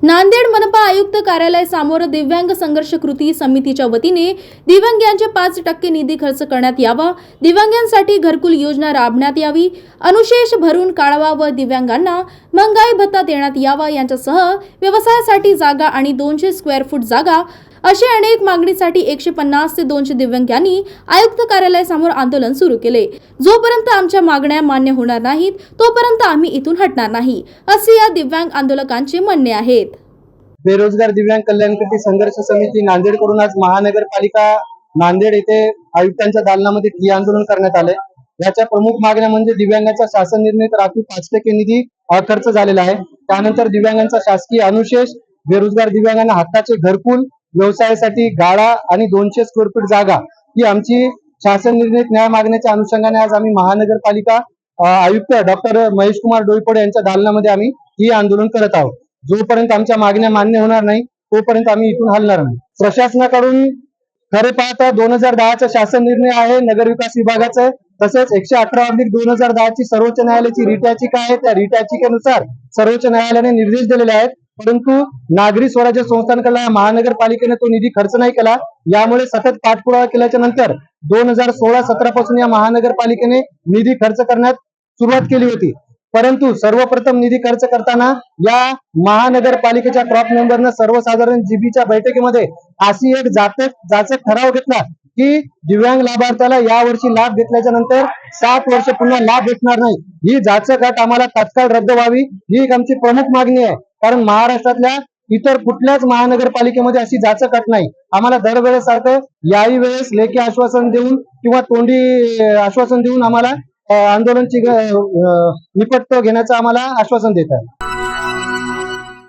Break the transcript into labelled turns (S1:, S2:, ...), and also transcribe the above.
S1: नांदेड मनपा आयुक्त कार्यालय समोर दिव्यांग संघर्ष कृती समितीच्या वतीने दिव्यांगांचे पाच टक्के निधी खर्च करण्यात यावा. दिव्यांगांसाठी घरकुल योजना राबण्यात यावी. अनुशेष भरून काढावा व दिव्यांगांना महंगाई भत्ता देण्यात यावा यांच्यासह व्यवसायासाठी जागा आणि दोनशे स्क्वेअर फूट जागा अशी अनेक मागणीसाठी एकशे पन्नास ते दोनशे दिव्यांगांनी आयुक्त कार्यालयासमोर आंदोलन सुरू केले. जोपर्यंत आमच्या मागण्या मान्य होणार नाहीत तोपर्यंत आम्ही इथून हटणार नाही असे या दिव्यांग आंदोलकांचे म्हणणे आहेत.
S2: बेरोजगार दिव्यांग कल्याण कृती संघर्ष समिती नांदेडकडून आज महानगरपालिका नांदेड येथे आयुक्तांच्या दालनामध्ये ठिय्या आंदोलन करण्यात आले याच्या प्रमुख मागण्या म्हणजे दिव्यांगांचा शासन निर्णय राखीव पाच टक्के निधी खर्च झालेला आहे. त्यानंतर दिव्यांगांचा शासकीय अनुशेष बेरोजगार दिव्यांगांना हक्काचे घरकुल व्यवसायासाठी गाळा आणि दोनशे स्क्वेअर फीट जागा ही आमची शासन निर्णय न्याय मागण्याच्या अनुषंगाने आज आम्ही महानगरपालिका आयुक्त डॉक्टर महेश कुमार डोईफोडे यांच्या दालनामध्ये आम्ही ही आंदोलन करत आहोत. जोपर्यंत आमच्या मागण्या मान्य होणार नाही तोपर्यंत आम्ही इथून हलणार नाही. प्रशासनाकडून खरे पाहता दोन हजार दहाचा शासन निर्णय आहे नगर विकास विभागाचा. तसेच एकशे अठरा अधिक दोन हजार दहाची सर्वोच्च न्यायालयाची रिट याचिका आहे. त्या रिट याचिकेनुसार सर्वोच्च न्यायालयाने निर्देश दिलेले आहेत. परंतु नागरी स्वराज्य संस्थांकडला महानगरपालिकेने तो निधी खर्च नाही केला. यामुळे सतत पाठपुरावा केल्याच्यानंतर दोन हजार सोळा सतरा पासून या महानगरपालिकेने निधी खर्च करण्यात सुरुवात केली होती. परंतु सर्वप्रथम निधी खर्च करताना या महानगरपालिकेच्या क्रॉप मेंबरनं सर्वसाधारण जीबीच्या बैठकीमध्ये अशी एक जाचक ठराव घेतला. की दिव्यांग लाभार्थ्याला या वर्षी लाभ घेतल्याच्या नंतर सात वर्ष पुन्हा लाभ भेटणार नाही. ही जाचक अट आम्हाला तात्काळ रद्द व्हावी ही एक आमची प्रमुख मागणी आहे. कारण महाराष्ट्रातल्या इतर कुठल्याच महानगरपालिकेमध्ये अशी जाचक अट नाही. आम्हाला दरवेळेस सारखं याही वेळेस लेखी आश्वासन देऊन किंवा तोंडी आश्वासन देऊन आम्हाला आंदोलनची ग- निपट घेण्याचं आम्हाला आश्वासन देत आहे.